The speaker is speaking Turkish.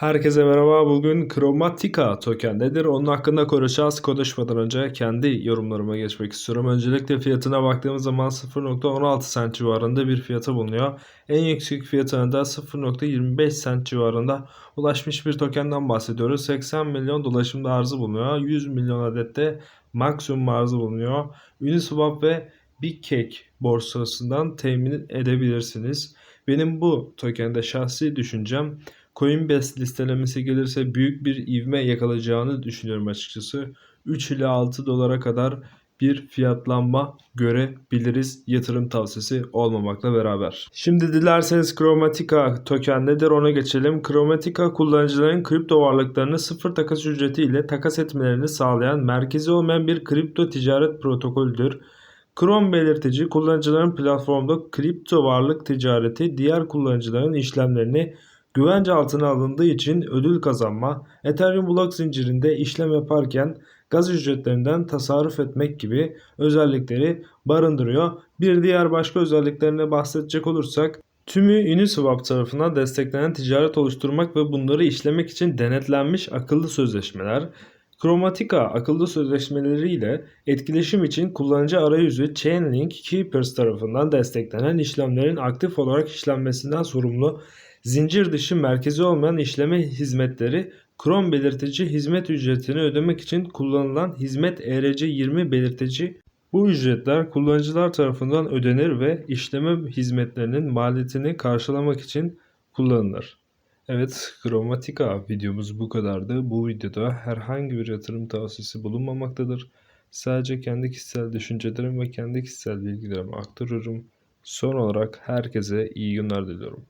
Herkese merhaba. Bugün Chromatica token nedir? Onun hakkında konuşacağız. Konuşmadan önce kendi yorumlarıma geçmek istiyorum. Öncelikle fiyatına baktığımız zaman 0.16 cent civarında bir fiyatı bulunuyor. En yüksek fiyatına da 0.25 cent civarında ulaşmış bir tokenden bahsediyoruz. 80 milyon dolaşımda arzı bulunuyor. 100 milyon adette maksimum arzı bulunuyor. Uniswap ve Big Cake borsasından temin edebilirsiniz. Benim bu tokende şahsi düşüncem Coinbase listelemesi gelirse büyük bir ivme yakalayacağını düşünüyorum açıkçası. 3 ile 6 dolara kadar bir fiyatlanma görebiliriz yatırım tavsiyesi olmamakla beraber. Şimdi dilerseniz Chromatica token nedir ona geçelim. Chromatica kullanıcıların kripto varlıklarını sıfır takas ücreti ile takas etmelerini sağlayan merkezi olmayan bir kripto ticaret protokolüdür. Chrome belirtici kullanıcıların platformda kripto varlık ticareti diğer kullanıcıların işlemlerini güvence altına alındığı için ödül kazanma, Ethereum blok zincirinde işlem yaparken gaz ücretlerinden tasarruf etmek gibi özellikleri barındırıyor. Bir diğer başka özelliklerine bahsedecek olursak Tümü Uniswap tarafından desteklenen ticaret oluşturmak ve bunları işlemek için denetlenmiş akıllı sözleşmeler, Chromatica akıllı sözleşmeleriyle etkileşim için kullanıcı arayüzü Chainlink Keepers tarafından desteklenen işlemlerin aktif olarak işlenmesinden sorumlu zincir dışı merkezi olmayan işleme hizmetleri Chrome belirtici hizmet ücretini ödemek için kullanılan hizmet ERC20 belirtici bu ücretler kullanıcılar tarafından ödenir ve işleme hizmetlerinin maliyetini karşılamak için kullanılır. Evet, Chromatica videomuz bu kadardı. Bu videoda herhangi bir yatırım tavsiyesi bulunmamaktadır. Sadece kendi kişisel düşüncelerim ve kendi kişisel bilgilerimi aktarıyorum. Son olarak herkese iyi günler diliyorum.